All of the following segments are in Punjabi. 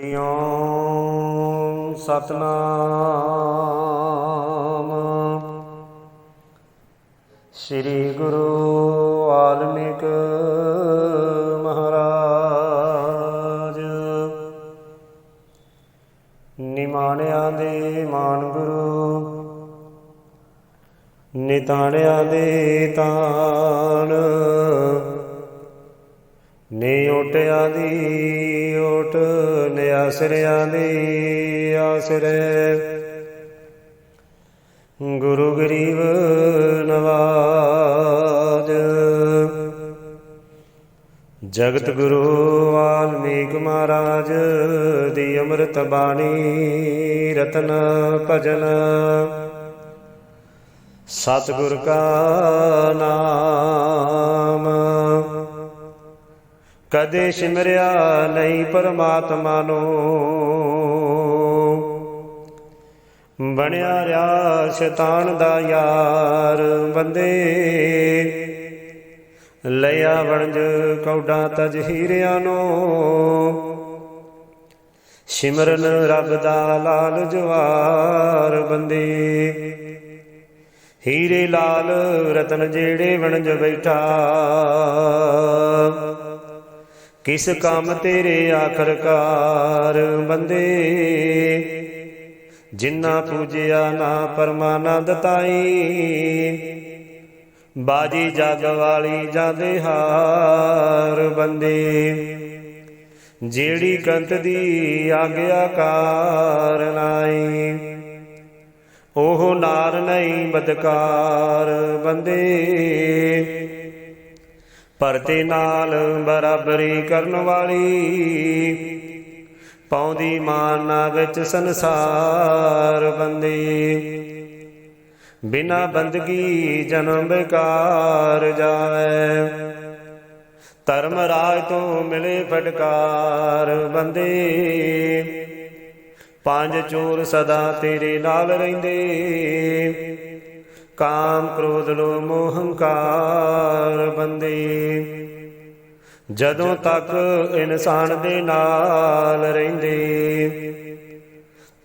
ਹਰੀ ਓਮ ਸਤਨਾਮ ਸ੍ਰੀ ਗੁਰੂ ਵਾਲਮੀਕ ਮਹਾਰਾਜ। ਨਿਮਾਣਿਆਂ ਦੇ ਮਾਨ ਗੁਰੂ ਨਿਤਾਣਿਆਂ ਦੇ ਤਾਣ ਨੇ ਓਟਿਆਂ ਦੀ, ਓਟ ਨਿਆਸਰਿਆਂ ਦੀ, ਆਸਰੇ। ਗੁਰੂ ਗਰੀਬ ਨਵਾਜ। ਜਗਤ ਗੁਰੂ ਵਾਲਮੀਕ ਮਹਾਰਾਜ ਦੀ ਅੰਮ੍ਰਿਤ ਬਾਣੀ, ਰਤਨ ਭਜਨ। ਸਤਿਗੁਰ ਕਾ ਨਾਮ। ਕਦੇ ਸਿਮਰਿਆ ਨਹੀਂ ਪਰਮਾਤਮਾ ਨੂੰ। ਬਣਿਆ ਰਿਆ ਸ਼ੈਤਾਨ ਦਾ ਯਾਰ ਬੰਦੇ। ਲਿਆ ਵਣਜ ਕੌਡਾ ਤਜ ਹੀਰਿਆਂ ਨੂੰ। ਸਿਮਰਨ ਰੱਬ ਦਾ ਲਾਲ ਜਵਾਰ ਬੰਦੇ। ਹੀਰੇ ਲਾਲ ਰਤਨ ਜਿਹੜੇ ਵਣਜ ਬੈਠਾ। ਕਿਸ ਕੰਮ ਤੇਰੇ ਆਖਰਕਾਰ ਬੰਦੇ? ਜਿਨ੍ਹਾਂ ਪੂਜਿਆ ਨਾ ਪਰਮਾਨੰਦ ਤਾਈ। ਬਾਜੀ ਜਗ ਵਾਲੀ ਜਾਂਦੇ ਹਾਰ ਬੰਦੇ। ਜਿਹੜੀ ਕੰਤ ਦੀ ਆਗਿਆਕਾਰ ਨਾਈ, ਉਹ ਨਾਰ ਨਹੀਂ ਬਦਕਾਰ ਬੰਦੇ। ਪਰਤੇ ਨਾਲ ਬਰਾਬਰੀ ਕਰਨ ਵਾਲੀ। ਪਾਉਂਦੀ ਮਾਨਾ ਵਿੱਚ ਸੰਸਾਰ ਬੰਦੇ। ਬਿਨਾ ਬੰਦਗੀ ਜਨਮ ਬੇਕਾਰ ਜਾਏ। ਧਰਮ ਰਾਜ ਤੋਂ ਮਿਲੇ ਫਟਕਾਰ ਬੰਦੇ। ਪੰਜ ਚੋਰ ਸਦਾ ਤੇਰੇ ਨਾਲ ਰਹਿੰਦੇ। ਕਾਮ ਕ੍ਰੋਧ ਲੋ ਮੋਹ ਹੰਕਾਰ ਬੰਦੇ। ਜਦੋਂ ਤੱਕ ਇਨਸਾਨ ਦੇ ਨਾਲ ਰਹਿੰਦੇ,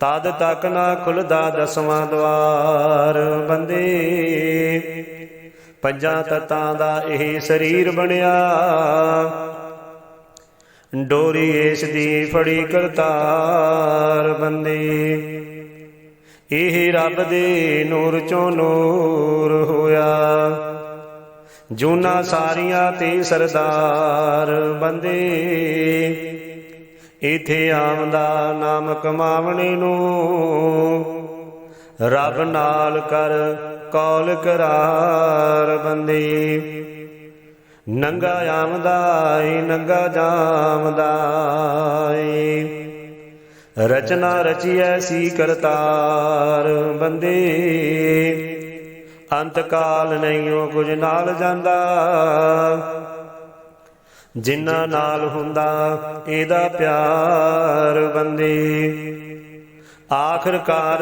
ਤਦ ਤੱਕ ਨਾ ਖੁੱਲਦਾ ਦਸਵਾਂ ਦਵਾਰ ਬੰਦੇ। ਪੰਜਾਂ ਤਤਾਂ ਦਾ ਇਹ ਸਰੀਰ ਬਣਿਆ। ਡੋਰੀ ਇਸ ਦੀ ਫੜੀ ਕਰਤਾਰ ਬੰਦੇ। ਇਹ ਰੱਬ ਦੇ ਨੂਰ ਚੋਂ ਨੂਰ ਹੋਇਆ। ਜੂਨਾ ਸਾਰੀਆਂ ਤੇ ਸਰਦਾਰ ਬੰਦੇ। ਇਥੇ ਆਮਦਾ ਨਾਮ ਕਮਾਵਣੇ ਨੂੰ ਰੱਬ ਨਾਲ ਕਰ ਕੌਲ ਕਰਾਰ ਬੰਦੇ। ਨੰਗਾ ਆਮਦਾ ਏ, ਨੰਗਾ ਜਾਮਦਾ ਏ। ਰਚਨਾ ਰਚੀ ਸੀ ਕਰਤਾਰ ਬੰਦੇ। ਅੰਤ ਕਾਲ ਨਹੀਂ ਉਹ ਕੁਝ ਨਾਲ ਜਾਂਦਾ। ਜਿਨ੍ਹਾਂ ਨਾਲ ਹੁੰਦਾ, ਇਹਦਾ ਪਿਆਰ ਬੰਦੇ। ਆਖਰਕਾਰ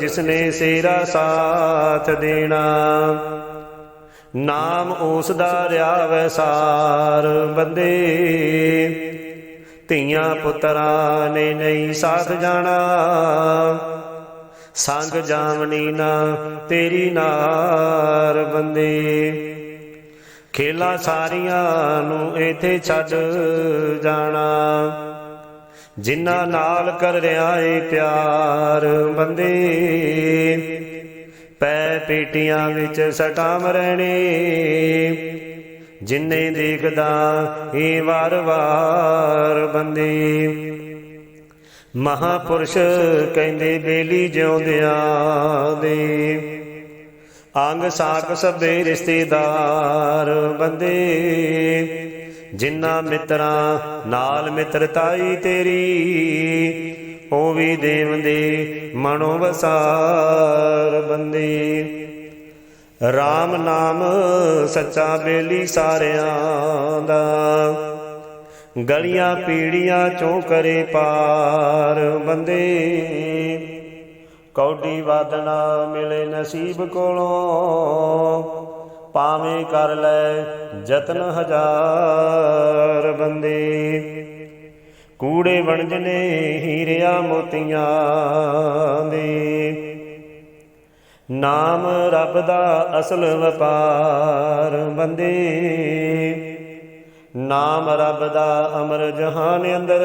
ਜਿਸਨੇ ਸੇਰਾ ਸਾਥ ਦੇਣਾ, ਨਾਮ ਉਸ ਦਾ ਰਿਆ ਵੈਸਾਰ ਬੰਦੇ। ਧੀਆਂ ਪੁੱਤਰਾਂ ਨੇ ਨਹੀਂ ਸਾਥ ਜਾਣਾ। ਸੰਗ ਜਾਵਣੀ ਨਾ ਤੇਰੀ ਨਾਰ ਬੰਦੇ। ਖੇਲਾ ਸਾਰੀਆਂ ਨੂੰ ਇਥੇ ਛੱਡ ਜਾਣਾ। ਜਿਨ੍ਹਾਂ ਨਾਲ ਕਰ ਰਿਹਾ ਏ ਪਿਆਰ ਬੰਦੇ। ਪੈ ਪੇਟੀਆਂ ਵਿੱਚ ਸਟਾਮ ਰਹਿਣੇ। ਜਿੰਨੇ ਦੇਖਦਾ ਏ ਵਾਰ-ਵਾਰ ਬੰਦੇ। ਮਹਾਪੁਰਸ਼ ਕਹਿੰਦੇ, ਬੇਲੀ ਜਿਉਂਦਿਆਂ ਦੇ। ਅੰਗ ਸਾਕ ਸਭੇ ਰਿਸ਼ਤੇਦਾਰ ਬੰਦੇ। ਜਿਨ੍ਹਾਂ ਮਿੱਤਰਾਂ, ਨਾਲ ਮਿੱਤਰਤਾਈ ਤੇਰੀ। ਉਹ ਵੀ ਦੇਵ ਦੇ ਮਨੋਵਸਾਰ ਬੰਦੇ। RAM ਨਾਮ ਸੱਚਾ ਬੇਲੀ ਸਾਰਿਆਂ ਦਾ। ਗਲੀਆਂ ਪੀੜੀਆਂ ਚੋਂ ਕਰੇ ਪਾਰ ਬੰਦੇ। ਕੌਡੀ ਵਾਦਨਾ ਮਿਲੇ ਨਸੀਬ ਕੋਲੋਂ। ਪਾਵੇਂ ਕਰ ਲੈ ਯਤਨ ਹਜ਼ਾਰ ਬੰਦੇ। ਕੂੜੇ ਵਣਜਨੇ ਹੀਰਿਆ ਮੋਤੀਆਂ ਦੇ। ਨਾਮ ਰੱਬ ਦਾ ਅਸਲ ਵਪਾਰ ਬੰਦੇ। ਨਾਮ ਰੱਬ ਦਾ ਅਮਰ ਜਹਾਨ ਅੰਦਰ।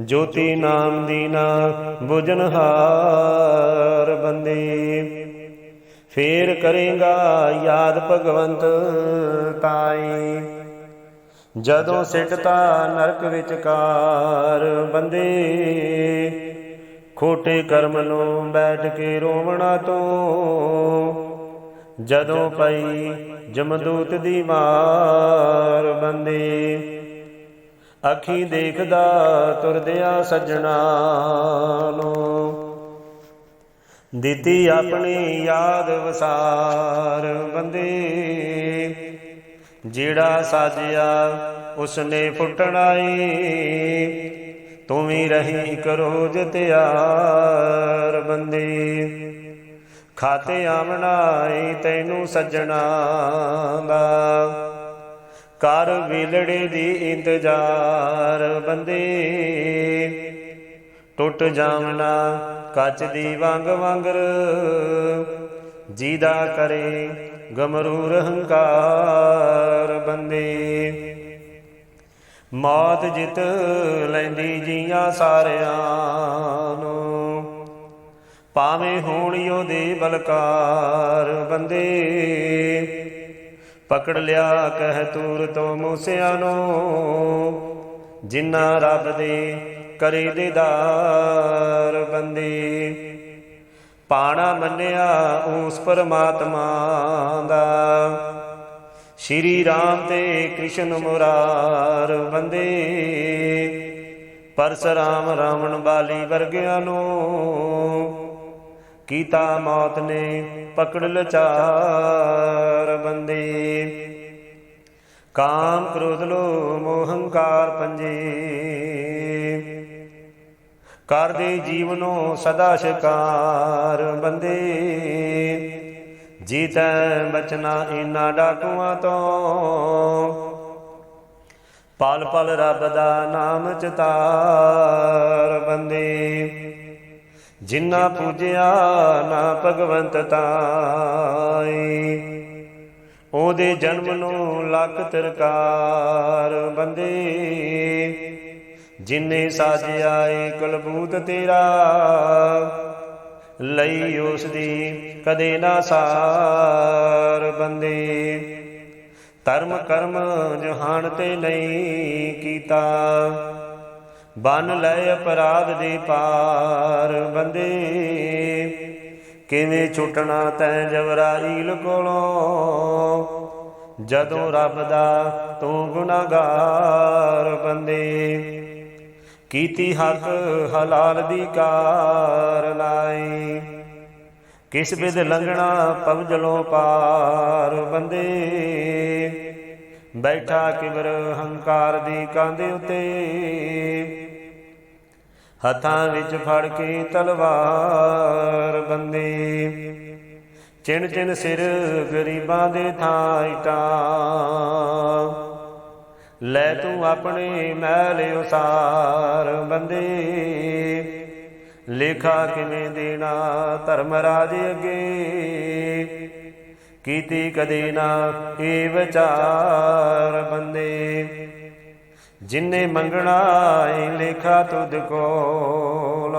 ਜੋਤੀ ਨਾਮ ਦੀ ਨਾ ਬੁਝਨਹਾਰ ਬੰਦੇ। ਫੇਰ ਕਰੇਗਾ ਯਾਦ ਭਗਵੰਤ ਤਾਈ ਜਦੋਂ ਸਿੱਟਤਾ ਨਰਕ ਵਿਚਕਾਰ ਬੰਦੇ। ਖੋਟੇ ਕਰਮ ਨੂੰ ਬੈਠ ਕੇ ਰੋਵਣਾ ਤੋਂ। ਜਦੋਂ ਪਈ ਜਮਦੂਤ ਦੀ ਮਾਰ ਬੰਦੇ, ਅੱਖੀ ਦੇਖਦਾ ਤੁਰਦਿਆ ਸੱਜਣਾ ਨੂੰ। ਦਿੱਤੀ ਆਪਣੀ ਯਾਦ ਵਸਾਰ ਬੰਦੇ, ਜਿਹੜਾ ਸਾਜਿਆ ਉਸਨੇ ਫੁੱਟਣਾਈ ਤੂੰ ਵੀ ਰਹੀ ਕਰੋ ਰੋਜ਼ ਬੰਦੇ। ਖਾਤੇ ਆਵਣਾਈ ਤੈਨੂੰ ਸੱਜਣਾ ਦਾ ਕਰ ਵਿਲੜੇ ਦੀ ਇੰਤਜ਼ਾਰ ਬੰਦੇ। ਟੁੱਟ ਜਾਵਣਾ ਕੱਚ ਦੀ ਵਾਂਗ ਵਾਂਗਰ। ਜੀਦਾ ਕਰੇ ਗਮਰੂਰ ਹੰਕਾਰ ਬੰਦੇ। ਮੌਤ ਜਿੱਤ ਲੈਂਦੀ ਜੀਆਂ ਸਾਰਿਆਂ ਨੂੰ। ਪਾਵੇਂ ਹੋਣ ਉਹਦੇ ਬਲਕਾਰ ਬੰਦੇ, ਪਕੜ ਲਿਆ ਕਹਿ ਤੂਰ ਤੋਂ ਮੂਸਿਆਂ ਨੂੰ। ਜਿਨ੍ਹਾਂ ਰੱਬ ਦੇ ਕਰੇ ਦੇਦਾਰ ਬੰਦੇ, ਪਾਣਾ ਮੰਨਿਆ ਉਸ ਪਰਮਾਤਮਾ ਦਾ। ਸ਼੍ਰੀ ਰਾਮ ਤੇ ਕ੍ਰਿਸ਼ਨ ਮੁਰਾਰ ਬੰਦੇ। ਪਰਸਰਾਮ ਰਾਵਣ ਬਾਲੀ ਵਰਗਿਆਂ ਨੂੰ ਕੀਤਾ ਮੌਤ ਨੇ ਪਕੜ ਲਚਾਰ ਬੰਦੇ। ਕਾਮ ਕ੍ਰੋਧ ਲੋ ਮੋਹ ਪੰਜੇ। ਕਰਦੇ ਜੀਵਨੋ ਸਦਾ ਸ਼ਿਕਾਰ ਬੰਦੇ। ਜੀਤੈ ਬਚਨਾ ਇਨਾ ਡਾਕੂਆਂ ਤੋਂ। ਪਲ ਪਲ ਰੱਬ ਦਾ ਨਾਮ ਚਿਤਾਰ ਬੰਦੇ। ਜਿਨ੍ਹਾਂ ਪੂਜਿਆ ਨਾ ਭਗਵੰਤ ਤਾਈ। ਉਹਦੇ ਜਨਮ ਨੂੰ ਲੱਖ ਤਰਕਾਰ ਬੰਦੇ। ਜਿਨੇ ਸਾਜਿਆ ਏ ਕਲਬੂਤ ਤੇਰਾ। ਲਈ ਉਸ ਦੀ ਕਦੇ ਨਾ ਸਾਰ ਬੰਦੇ। ਧਰਮ ਕਰਮ ਜਹਾਨ ਤੇ ਨਹੀਂ ਕੀਤਾ। ਬਨ ਲੈ ਅਪਰਾਧ ਦੇ ਪਾਰ ਬੰਦੇ। ਕਿਵੇਂ ਛੁੱਟਣਾ ਤੈ ਜਵਰਾਈਲ ਕੋਲੋਂ ਜਦੋਂ ਰੱਬ ਦਾ ਤੂੰ ਗੁਨਾਹਗਾਰ ਬੰਦੇ। ਕੀਤੀ ਹੱਕ ਹਲਾਲ ਦੀ ਕਾਰ ਲਾਈ। ਕਿਸ ਬਿਦ ਲੰਘਣਾ ਪਵਜਲੋਂ ਪਾਰ ਬੰਦੇ। ਬੈਠਾ ਕਿਬਰ ਹੰਕਾਰ ਦੀ ਕਾਂਦੇ ਉਤੇ। ਹੱਥਾਂ ਵਿੱਚ ਫੜ ਕੇ ਤਲਵਾਰ ਬੰਦੇ। ਚਿਣ ਚਿਣ ਸਿਰ ਗਰੀਬਾਂ ਦੇ ਥਾਂ ਇਟਾਂ। ਲੈ ਤੂੰ ਆਪਣੇ ਮੈਲ ਉਸਾਰ ਬੰਦੇ। ਲੇਖਾ ਕਿਵੇਂ ਦੇਣਾ ਧਰਮ ਰਾਜ ਅੱਗੇ? ਕੀਤੀ ਕਦੇ ਨਾ ਇਹ ਵਿਚਾਰ ਬੰਦੇ। ਜਿਨੇ ਮੰਗਣਾ ਏ ਲੇਖਾ ਤੁਧ ਕੋਲ,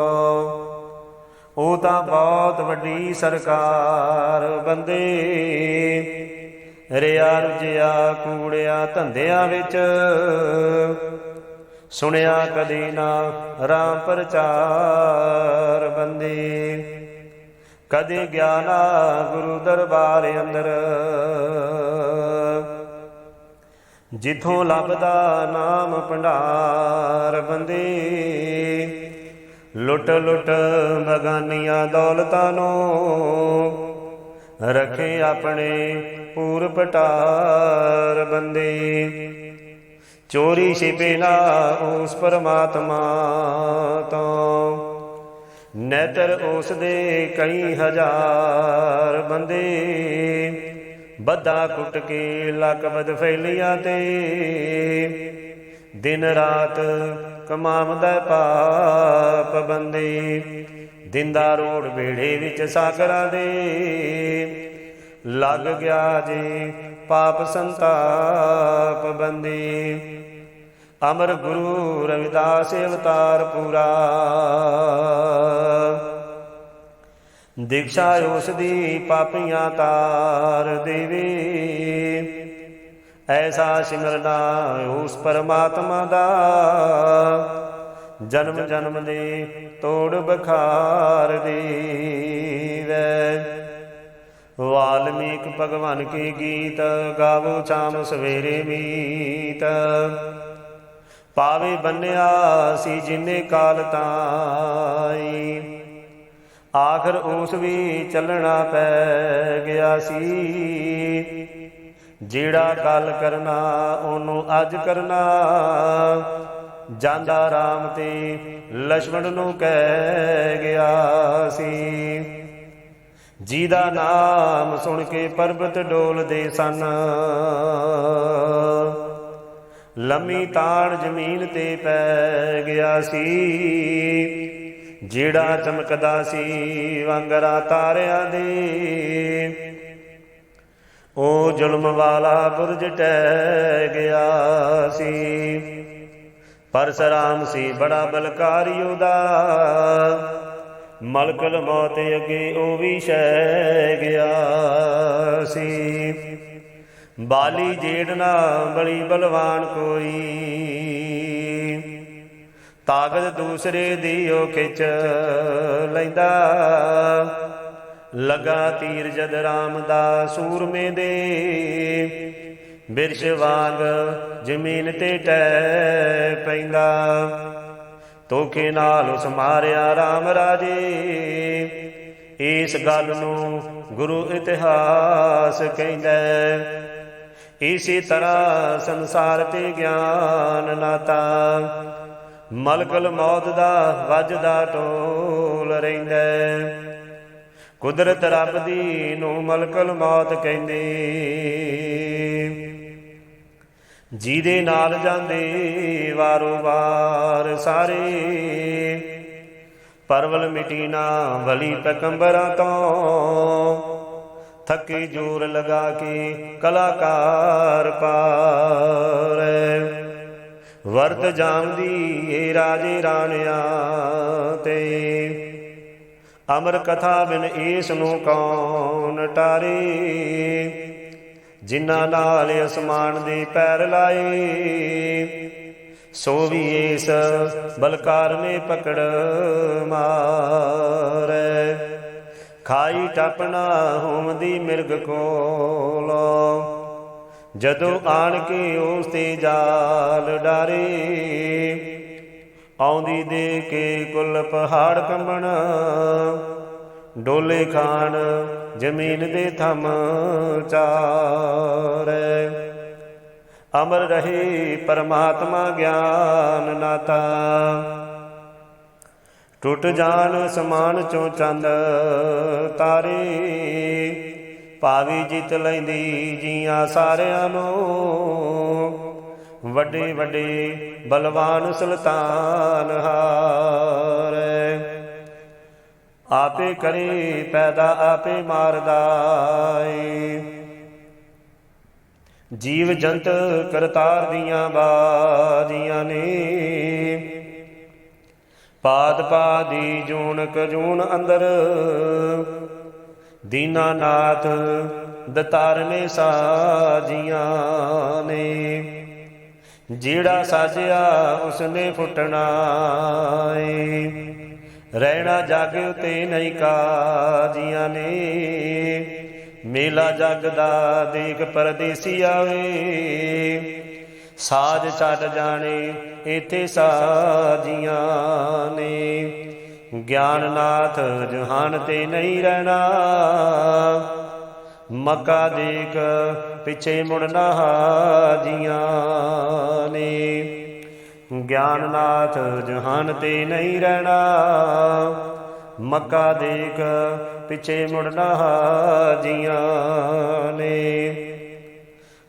ਉਹ ਤਾਂ ਬਹੁਤ ਵੱਡੀ ਸਰਕਾਰ ਬੰਦੇ। ਰਿਆ ਰੁਜਿਆ ਕੂੜਿਆ ਧੰਦਿਆਂ ਵਿੱਚ। ਸੁਣਿਆ ਕਦੀ ਨਾ ਰਾਮ ਪ੍ਰਚਾਰ ਬੰਦੇ। ਕਦੇ ਗਿਆਨਾ ਗੁਰੂ ਦਰਬਾਰ ਅੰਦਰ। ਜਿੱਥੋਂ ਲੱਭਦਾ ਨਾਮ ਭੰਡਾਰ ਬੰਦੀ। ਲੁੱਟ ਲੁੱਟ ਬਗਾਨੀਆਂ ਦੌਲਤਾਂ ਨੂੰ। ਰੱਖੇ ਆਪਣੇ ਪੂਰ ਪਟਾਰ ਬੰਦੇ। ਚੋਰੀ ਛਿਪੇ ਨਾ ਉਸ ਪਰਮਾਤਮਾ ਤੋਂ। ਨੇਤਰ ਉਸ ਦੇ ਕਈ ਹਜ਼ਾਰ ਬੰਦੇ। ਬੱਦਾ ਕੁੱਟ ਕੇ ਲਕਬਦ ਫੈਲੀਆਂ ਤੇ। ਦਿਨ ਰਾਤ ਕਮਾਵਦਾ ਪਾਪ ਬੰਦੇ। ਦਿੰਦਾ ਰੋੜ ਵੇੜੇ ਵਿੱਚ ਸਾਗਰਾਂ ਦੇ। ਲੱਗ ਗਿਆ ਜੀ, ਪਾਪ ਸੰਤਾਪ ਬੰਦੀ। ਅਮਰ ਗੁਰੂ ਰਵਿਦਾਸ ਅਵਤਾਰ ਪੂਰਾ। ਦੀਕਸ਼ਾ ਉਸ ਦੀ ਪਾਪੀਆਂ ਤਾਰ ਦੇਵੇ। ਐਸਾ ਸਿਮਰਨਾ ਉਸ ਪਰਮਾਤਮਾ ਦਾ। ਜਨਮ ਜਨਮ ਦੇ ਤੋੜ ਬਖਾਰ ਦੇਵੈ ਨਾਨਕ ਭਗਵਾਨ ਕੇ ਗੀਤ ਗਾਵੋ ਚਾਮ ਸਵੇਰੇ ਮੀਤ। ਪਾਵੇ ਬੰਨਿਆ ਸੀ ਜਿਨੇ ਕਾਲ ਤਾਈ। ਆਖਰ ਉਸ ਵੀ ਚੱਲਣਾ ਪੈ ਗਿਆ ਸੀ। ਜਿਹੜਾ ਕਾਲ ਕਰਨਾ, ਉਹਨੂੰ ਅੱਜ ਕਰਨਾ। ਜਾਂਦਾ ਰਾਮ ਤੇ ਲక్ష్మణ ਨੂੰ ਕਹਿ ਗਿਆ ਸੀ। ਜਿਹਦਾ ਨਾਮ ਸੁਣ ਕੇ ਪਰਬਤ ਡੋਲਦੇ ਸਨ। ਲੰਮੀ ਤਾਣ ਜ਼ਮੀਨ ਤੇ ਪੈ ਗਿਆ ਸੀ। ਜਿਹੜਾ ਚਮਕਦਾ ਸੀ, ਵੰਗਰਾ ਤਾਰਿਆਂ ਦੇ। ਉਹ ਜ਼ੁਲਮ ਵਾਲਾ ਬੁਰਜ ਟਹਿ ਗਿਆ ਸੀ। ਪਰਸਰਾਮ ਸੀ, ਬੜਾ ਬਲਕਾਰੀ ਉਹਦਾ। ਮਲਕਲ ਮੌਤ ਅੱਗੇ ਉਹ ਵੀ ਸੈ ਗਿਆ ਸੀ। ਬਾਲੀ ਜੇੜ ਨਾ ਬਲੀ ਬਲਵਾਨ ਕੋਈ। ਤਾਕਤ ਦੂਸਰੇ ਦੀ ਉਹ ਖਿੱਚ ਲੈਂਦਾ। ਲਗਾ ਤੀਰ ਜਦ ਰਾਮ ਦਾ ਸੂਰਮੇ ਦੇ। ਬਿਰਸ਼ ਵਾਂਗ ਜ਼ਮੀਨ ਤੇ ਟੈ ਪੈਂਦਾ। ਤੋਖੇ ਨਾਲ ਉਸ ਮਾਰਿਆ RAM ਰਾਜੇ। ਇਸ ਗੱਲ ਨੂੰ ਗੁਰੂ ਇਤਿਹਾਸ ਕਹਿੰਦਾ ਇਸੇ ਤਰ੍ਹਾਂ ਸੰਸਾਰ ਤੇ ਗਿਆਨ ਨਾਤਾ, ਮਲਕਲ ਮੌਤ ਦਾ ਵੱਜਦਾ ਟੋਲ ਰਹਿੰਦਾ ਕੁਦਰਤ ਰੱਬ ਦੀ ਨੂੰ ਮਲਕਲ ਮੌਤ ਕਹਿੰਦੀ। ਜਿਹਦੇ ਨਾਲ ਜਾਂਦੇ ਵਾਰੋ ਵਾਰ ਸਾਰੇ। ਪਰਵਲ ਮਿਟੀ ਨਾ ਵਲੀ ਪਕੰਬਰਾਂ ਤੋਂ। ਥੱਕੇ ਜੋਰ ਲਗਾ ਕੇ ਕਲਾਕਾਰ ਪਾਰ। ਵਰਤ ਜਾਂਦੀ ਏ ਰਾਜੇ ਰਾਣਿਆਂ ਤੇ। ਅਮਰ ਕਥਾ ਬਿਨ ਏਸ ਨੂੰ ਕੌਣ ਟਾਰੇ। ਜਿਨ੍ਹਾਂ ਨਾਲ ਅਸਮਾਨ ਦੇ ਪੈਰ ਲਾਏ ਸੋ ਵੀ ਏਸ ਬਲਕਾਰ ਮੇ ਪਕੜ ਮਾਰੈ। ਖਾਈ ਟਪਣਾ ਹੋਮਦੀ ਮਿਰਗ ਕੋਲੋਂ, ਜਦੋਂ ਆਣ ਕੇ ਉਸ ਤੇ ਜਾਲ ਡਾਰੇ, ਆਉਂਦੀ ਦੇ ਕੇ ਕੁੱਲ ਪਹਾੜ ਕੰਬਣ, ਡੋਲੇ ਖਾਣ ਜ਼ਮੀਨ ਦੇ ਥਮ ਚਾਰੈ। ਅਮਰ ਰਹੀ ਪਰਮਾਤਮਾ ਗਿਆਨ ਨਾਤਾ। ਟੁੱਟ ਜਾਣ ਸਮਾਨ ਚੋਂ ਚੰਦ ਤਾਰੇ। ਪਾਵੀ ਜਿੱਤ ਲੈਂਦੀ ਜੀਆਂ ਸਾਰਿਆਂ ਨੂੰ। ਵੱਡੇ ਵੱਡੇ ਬਲਵਾਨ ਸੁਲਤਾਨ ਹਾਰੇ। ਆਪੇ ਕਰੇ ਪੈਦਾ, ਆਪੇ ਮਾਰਦਾ ਏ ਜੀਵ ਜੰਤ ਕਰਤਾਰ ਦੀਆਂ ਬਾਦੀਆਂ ਨੇ। ਪਾਦ ਪਾਦੀ ਜੂਨਕ ਜੂਨ ਅੰਦਰ ਦੀਨਾਨਾਥ ਦਤਾਰ ਨੇ ਸਾਜੀਆਂ ਨੇ। ਜਿਹੜਾ ਸਾਜਿਆ ਉਸਨੇ ਫੁੱਟਣਾ ਏ। ਰਹਿਣਾ ਜਗ ਉਤੇ ਨਹੀਂ ਕਾਜੀਆਂ ਨੇ। ਮੇਲਾ ਜਗ ਦਾ ਦੇਖ ਪਰਦੇਸੀ ਆਵੇ। ਸਾਜ ਛੱਡ ਜਾਣੇ ਇਥੇ ਸਾਜੀਆਂ ਨੇ। ਗਿਆਨਨਾਥ ਜਹਾਨ ਤੇ ਨਹੀਂ ਰਹਿਣਾ। ਮੱਕਾ ਦੇਖ ਪਿੱਛੇ ਮੁੜਨਾ ਹਾਜੀਆਂ ਨੇ। ਗਿਆਨਨਾਥ ਜਹਾਨ ਤੇ ਨਹੀਂ ਰਹਿਣਾ। ਮੱਕਾ ਦੇਖ ਪਿੱਛੇ ਮੁੜਨਾ ਜੀਆਂ ਨੇ।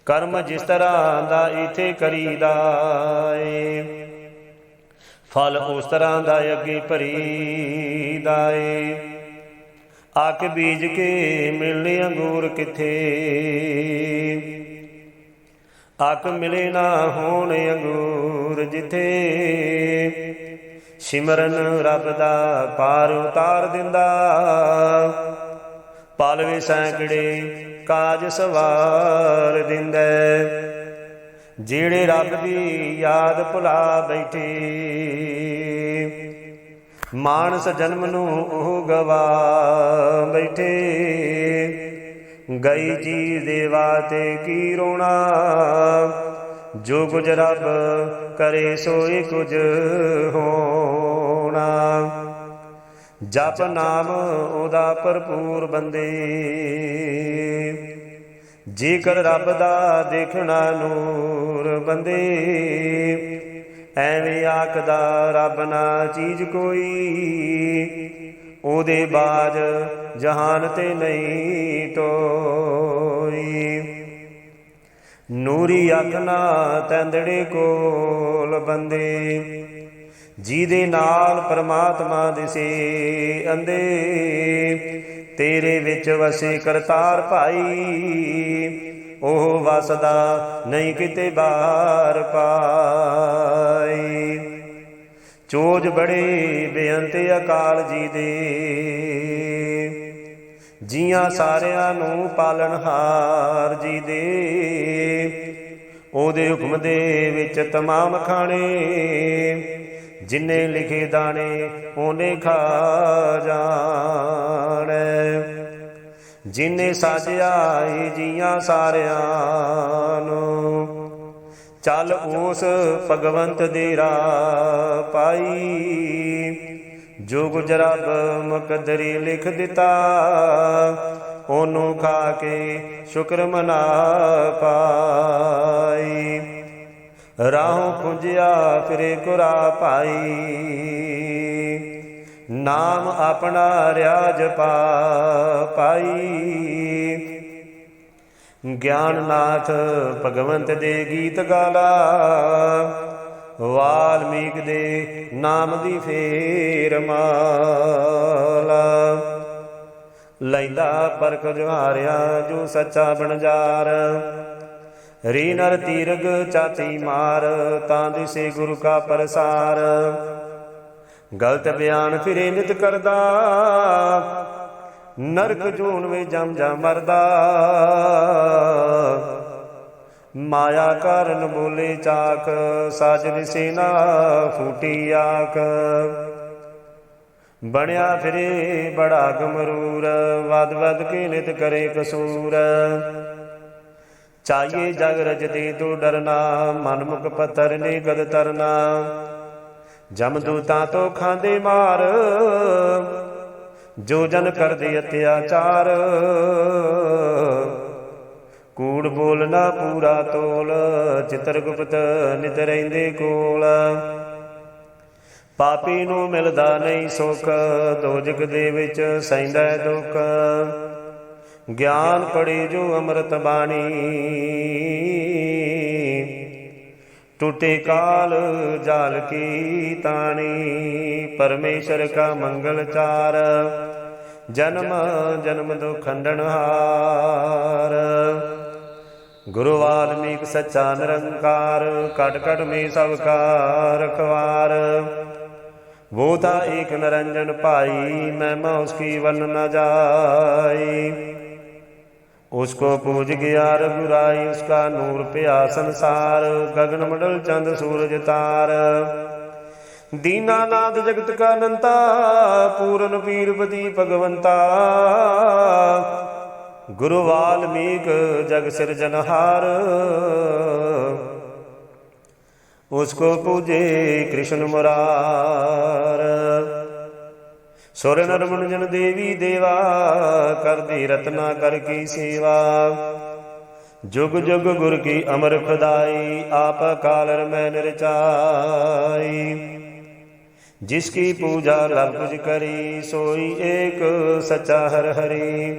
ਕਰਮ ਜਿਸ ਤਰ੍ਹਾਂ ਦਾ ਇਥੇ ਕਰੀਦਾ ਏ, ਫਲ ਉਸ ਤਰ੍ਹਾਂ ਦਾ ਅੱਗੇ ਭਰੀਦਾ ਏ। ਆਕ ਬੀਜ ਕੇ ਮਿਲਣੇ ਅੰਗੂਰ ਕਿੱਥੇ? ਆਕ ਮਿਲੇ ਨਾ ਹੋਣ ਅੰਗੂਰ ਜਿੱਥੇ। ਸਿਮਰਨ ਰੱਬ ਦਾ ਪਾਰ ਉਤਾਰ ਦਿੰਦਾ। ਪਾਲਵੇ ਸੈਂਕੜੇ ਕਾਜ ਸਵਾਰ ਦਿੰਦਾ। ਜਿਹੜੇ ਰੱਬ ਦੀ ਯਾਦ ਭੁਲਾ ਬੈਠੇ। ਮਾਨਸ ਜਨਮ ਨੂੰ ਉਹ ਗਵਾ ਬੈਠੇ। ਗਈ ਜੀ ਦੇ ਵਾਤੇ ਕੀ ਰੋਣਾ? ਜੋ ਕੁਝ ਰੱਬ ਕਰੇ ਸੋਈ ਕੁਝ ਹੋਣਾ। ਜਪ ਨਾਮ ਉਹਦਾ ਭਰਪੂਰ ਬੰਦੇ। ਜੇਕਰ ਰੱਬ ਦਾ ਦੇਖਣਾ ਨੂਰ ਬੰਦੇ, ਐਵੇਂ ਆਖਦਾ ਰੱਬ ਨਾ ਚੀਜ਼ ਕੋਈ। ਉਹਦੇ ਬਾਜ ਜਹਾਨ ਤੇ ਨਹੀਂ ਤੋਈ ਨੂਰੀ ਅੱਖ ਨਾ ਤੰਦੜੇ ਕੋਲ ਬੰਦੇ, ਜਿਹਦੇ ਨਾਲ ਪਰਮਾਤਮਾ ਦਿਸੇ ਅੰਦੇ। ਤੇਰੇ ਵਿੱਚ ਵਸੇ ਕਰਤਾਰ ਭਾਈ, ਉਹ ਵਸਦਾ ਨਹੀਂ ਕਿਤੇ ਬਾਹਰ ਪਾਈ। ਚੋਜ ਬੜੇ ਬੇਅੰਤ ਅਕਾਲ ਜੀ ਦੇ। ਜੀਆਂ ਸਾਰਿਆਂ ਨੂੰ ਪਾਲਣਹਾਰ ਜੀ ਦੇ। ਉਹਦੇ ਹੁਕਮ ਦੇ ਵਿੱਚ ਤਮਾਮ ਖਾਣੇ, ਜਿਨੇ ਲਿਖੇ ਦਾਣੇ, ਉਹਨੇ ਖਾ ਜਾਣੈ। ਜਿਨੇ ਸਾਜਿਆ ਏ ਜੀਆਂ ਸਾਰਿਆਂ ਨੂੰ। ਚੱਲ ਉਸ ਭਗਵੰਤ ਦੀ ਰਾਹ ਪਾਈ। ਜੋ ਗੁਜਰਬ ਮੁਕਦਰੀ ਲਿਖ ਦਿੱਤਾ। ਉਹਨੂੰ ਖਾ ਕੇ ਸ਼ੁਕਰ ਮਨਾ ਪਾਈ। ਰਾਹੋਂ ਪੁੰਜਿਆ ਫਿਰੇ ਕੁਰਾ ਪਾਈ। ਨਾਮ ਆਪਣਾ ਰਿਆਜ ਪਾ ਪਾਈ। ਗਿਆਨਨਾਥ ਭਗਵੰਤ ਦੇ ਗੀਤ ਗਾਲਾ। ਵਾਲਮੀਕ ਦੇ ਨਾਮ ਦੀ ਫੇਰ ਮਾਲਾ। ਲੈਂਦਾ ਪਰਖ ਜਵਾਰਿਆ ਜੋ ਸੱਚਾ ਬਣਜਾਰ। ਰੀ ਨਰ ਤੀਰਗ ਚਾਤੀ ਮਾਰ, ਤਾਂ ਦਿਸੇ ਗੁਰੂ ਕਾ ਪ੍ਰਸਾਰ। ਗਲਤ ਬਿਆਨ ਫਿਰੇ ਨਿਤ ਕਰਦਾ। ਨਰਕ ਜੂਨ ਵੇ ਜਮ ਜਾ ਮਰਦਾ। ਮਾਇਆ ਕਾਰਨ ਬੋਲੇ ਚਾਕ ਸਾਜਨ ਸੇਨਾ ਫੂਟੀ ਆਕ। ਬਣਿਆ ਫਿਰੇ ਬੜਾ ਗਮਰੂਰ ਵਦ ਵਦ ਕੇ ਨਿਤ ਕਰੇ ਕਸੂਰ। ਚਾਹੀਏ ਜਗ ਰਜ ਤੂੰ ਡਰਨਾ, ਮਨ ਮੁਖ ਪਤਰ ਨੇ ਗਦ ਤਰਨਾ। ਜਮ ਦੂਤਾਂ ਤੋਂ ਖਾਂਦੇ ਮਾਰ ਜੋ ਜਨ ਕਰਦੇ ਅਤਿਆਚਾਰ। ਕੂੜ ਬੋਲਣਾ ਪੂਰਾ ਤੋਲ ਚਿਤਰ ਗੁਪਤ ਨਿਤ ਰਹਿੰਦੇ ਕੋਲ। ਪਾਪੀ ਨੂੰ ਮਿਲਦਾ ਨਹੀਂ ਸੁਖ ਦੋਜਕ ਦੇ ਵਿੱਚ ਸੈਂਦਾ ਦੁੱਖ। ਗਿਆਨ ਪੜੇ ਜੋ ਅੰਮ੍ਰਿਤ ਬਾਣੀ। ਟੂਟੇ ਕਾਲ ਜਾਲ ਕੀ ਤਾਣੀ, ਪਰਮੇਸ਼ਰ ਕਾ ਮੰਗਲ ਚਾਰ। ਜਨਮ ਜਨਮ ਦੁਖ ਖੰਡਨ ਹਾਰ। ਗੁਰੂ ਵਾਲਮੀਕ ਸੱਚਾ ਨਿਰੰਕਾਰ ਕਟ ਕਟ ਮੇ ਸਭ ਕਾ ਰਖਵਾਰ ਵੋਤਾ ਏਕ ਨਰੰਜਨ ਭਾਈ, ਮਹਿਮਾ ਉਸਕੀ ਵਰਨ ਨਾ ਜਾਈ। उसको पूज गया रघुराई उसका नूर पिया संसार गगन मंडल चंद सूरज तार दीनानाथ जगत का नंता पूरन पीरपति भगवंता गुरु वाल्मीक जग सिरजनहार उसको पूजे कृष्ण मुरार ਸੁਰ ਨਰਮਨ ਜਨ ਦੇਵੀ ਦੇਵਾ, ਕਰਦੀ ਰਤਨਾ ਕਰ ਕੀ ਸੇਵਾ। ਜੁਗ ਜੁਗ ਗੁਰ ਕੀ ਅਮਰ ਖੁਦਾਈ, ਆਪ ਕਾਲਰ ਮੈਂ ਨਿਰਚਾਈ। ਜਿਸ ਕੀ ਪੂਜਾ ਲਗ ਕਰੀ, ਸੋਈ ਏਕ ਸਚਾ ਹਰ ਹਰੀ।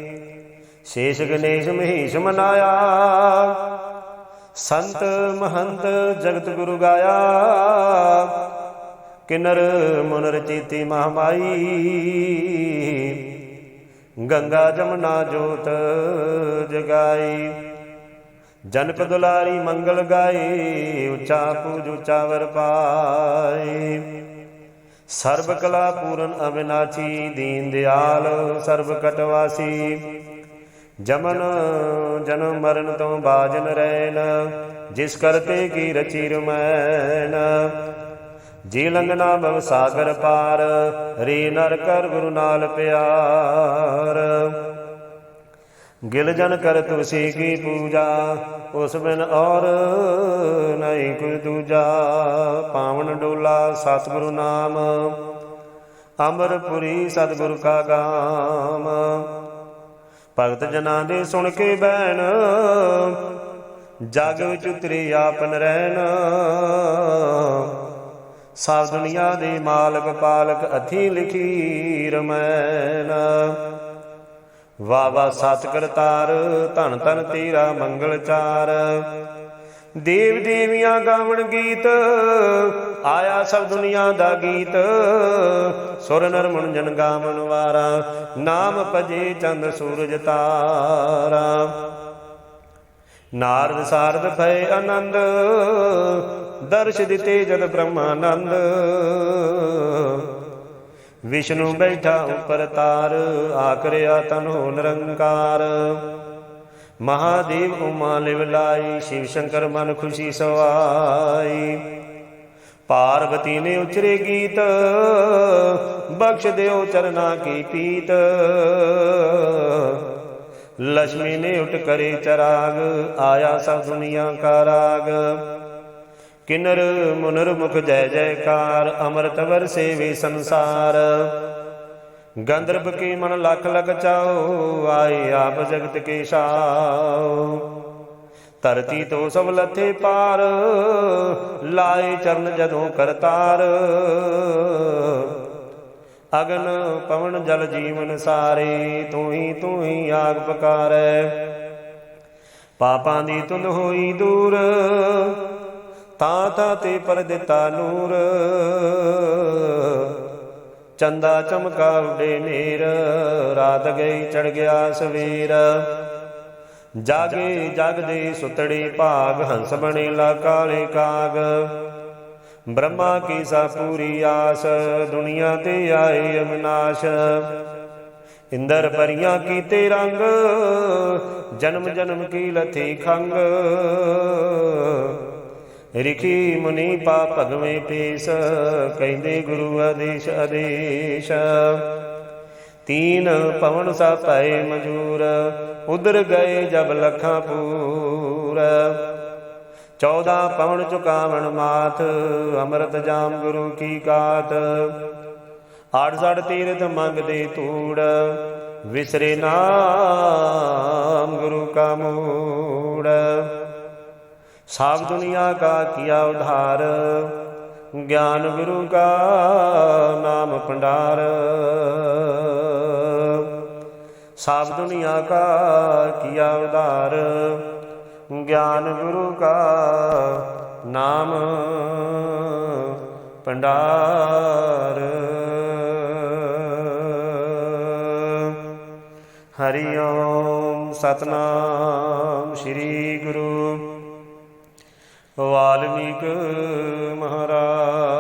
ਸ਼ੇਸ਼ ਗਣੇਸ਼ ਮਹੇਸ਼ ਮਨਾਇਆ। ਸੰਤ ਮਹੰਤ ਜਗਤ ਗੁਰੂ ਗਾਇਆ। ਕਿਨਰ ਮੁਨਰ ਚੀਤੀ ਮਹਮਾਈ। ਗੰਗਾ ਜਮਨਾ ਜੋਤ ਜਗਾਈ। ਜਨਕ ਦੁਲਾਰੀ ਮੰਗਲ ਗਾਏ, ਉੱਚਾ ਪੂਜ ਉੱਚਾ ਵਰ ਪਾਏ। ਸਰਬ ਕਲਾ ਪੂਰਨ ਅਵਿਨਾਚੀ ਦੀਨ ਦਿਆਲ ਸਰਬ ਕਟਵਾਸੀ। ਜਮਨ ਜਨਮ ਮਰਨ ਤੋਂ ਬਾਜਨ ਰਹਿਨ ਜਿਸ ਕਰਤੇ ਕੀ ਰਚੀ ਰਮੈਨ ਜੀ ਲੰਗਨਾ ਬਵ ਸਾਗਰ ਪਾਰ ਰੇ ਨਰ ਕਰ ਗੁਰੂ ਨਾਲ ਪਿਆਰ। ਗਿਲ ਜਨ ਕਰ ਤੁਸੀ ਕੀ ਪੂਜਾ, ਉਸ ਬਿਨ ਔਰ ਨਹੀਂ ਕੋਈ ਦੂਜਾ। ਪਾਵਨ ਡੋਲਾ ਸਤਿਗੁਰੂ ਨਾਮ ਅਮਰਪੁਰੀ ਸਤਿਗੁਰ ਕਾ ਗਾਮ। ਭਗਤ ਜਨਾਂ ਦੇ ਸੁਣ ਕੇ ਬੈਣ ਜਗ ਵਿੱਚ ਉਤਰੇ ਆਪਨ ਰਹਿਣ। ਸਭ ਦੁਨੀਆ ਦੇ ਮਾਲਕ ਪਾਲਕ ਅਥੀ ਲਿਖੀ ਰਮੈਨ। ਵਾ ਵਾ ਸਤ ਕਰਤਾਰ ਧਨ ਧਨ ਤੇਰਾ ਮੰਗਲ ਚਾਰ। ਦੇਵ ਦੇਵੀਆਂ ਗਾਵਣ ਗੀਤ, ਆਇਆ ਸਭ ਦੁਨੀਆ ਦਾ ਗੀਤ। ਸੁਰ ਨਰ ਮਨ ਜਨ ਗਾਵਣ ਵਾਰਾ, ਨਾਮ ਭਜੇ ਚੰਦ ਸੂਰਜ ਤਾਰਾ। ਨਾਰਦ ਸਾਰਦ ਭਏ ਆਨੰਦ ਦਰਸ਼ ਦਿੱਤੇ ਜਦ ਬ੍ਰਹਮਾਨੰਦ। ਵਿਸ਼ਨੂੰ ਬੈਠਾ ਉਪਰ ਤਾਰ ਆਕਰਿਆ ਤਨੋ ਨਿਰੰਕਾਰ। ਮਹਾਦੇਵ ਉਮਾ ਲਿਵ ਲਾਈ, ਸ਼ਿਵ ਸ਼ੰਕਰ ਮਨ ਖੁਸ਼ੀ ਸਵਾਈ। ਪਾਰਵਤੀ ਨੇ ਉਚਰੇ ਗੀਤ, ਬਖਸ਼ ਦਿਓ ਚਰਨਾ ਕੀ ਪੀਤ। ਲక్ష్ਮੀ ਨੇ ਉਟ ਕਰੇ ਚਰਾਗ, ਆਇਆ ਸਭ ਦੁਨੀਆ ਕਾ ਰਾਗ। ਕਿਨਰ ਮੁਨਰ ਮੁਖ ਜੈ ਜੈਕਾਰ, ਅੰਮ੍ਰਿਤ ਸੇਵੇ ਸੰਸਾਰ। ਗੰਧਰਵ ਕੀ ਮਨ ਲਖ ਲਖ ਚਾਓ ਆਏ ਆਪ ਜਗਤ ਕੇ ਸਾਓ ਧਰਤੀ ਤੋਂ ਸਭ ਲਥੇ ਪਾਰ, ਲਾਏ ਚਰਨ ਜਦੋਂ ਕਰਤਾਰ। ਅਗਨ ਪਵਨ ਜਲ ਜੀਵਨ ਸਾਰੇ ਤੂੰ ਹੀ ਤੂੰ ਹੀ ਆਗ ਪਕਾਰੈ। ਪਾਪਾਂ ਦੀ ਤੁੰਦ ਹੋਈ ਦੂਰ ਤਾਂ ਤਾਂ ਤੇ ਪਰ ਦਿੱਤਾ ਨੂਰ। ਚੰਦਾ ਚਮਕਾ ਉਡੇ ਨੇਰ, ਰਾਤ ਗਈ ਚੜ ਗਿਆ ਸਵੇਰ। ਜਾਗੇ ਜਗਦੇ ਸੁਤੜੇ ਭਾਗ, ਹੰਸ ਬਣੇ ਲਾ ਕਾਲੇ ਕਾਗ। ਬ੍ਰਹਮਾ ਕੀ ਸਾ ਪੂਰੀ ਆਸ, ਦੁਨੀਆ ਤੇ ਆਏ ਅਮਨਾਸ਼ ਇੰਦਰ ਪਰੀਆਂ ਕੀਤੇ ਰੰਗ, ਜਨਮ ਜਨਮ ਕੀ ਲਥੀ ਖੰਗ। ਰਿਖੀ ਮੁਨੀ ਪਾ ਭਗਵੇਂ ਪੇਸ, ਕਹਿੰਦੇ ਗੁਰੂ ਆਦੇਸ਼ ਆਦੇਸ਼। ਤੀਨ ਪਵਨ ਸਾ ਭਏ ਮਜੂਰ ਉਦਰ ਗਏ ਜਬ ਲਖਾਂ ਪੂਰ। 14 ਪਵਨ ਚੁਕਾਵਣ ਮਾਥ ਅੰਮ੍ਰਿਤ ਜਾਮ ਗੁਰੂ ਕੀ ਕਾਤ। ਆੜ ਸੜ ਤੀਰਥ ਮੰਗਦੇ ਤੂੜ ਵਿਸਰੇ ਨਾਮ ਗੁਰੂ ਕਾ ਮੂੜ। ਸਭ ਦੁਨੀਆ ਕਾ ਕੀਆ ਉਧਾਰ, ਗਿਆਨ ਗੁਰੂ ਕਾ ਨਾਮ ਭੰਡਾਰ। ਸਭ ਦੁਨੀਆ ਕਾ ਕੀਆ ਉਧਾਰ, ਗਿਆਨ ਗੁਰੂ ਕਾ ਨਾਮ ਭੰਡਾਰ। ਹਰੀ ਓਮ ਸਤਨਾਮ, ਸ੍ਰੀ ਗੁਰੂ ਵਾਲਮੀਕ ਮਹਾਰਾਜ।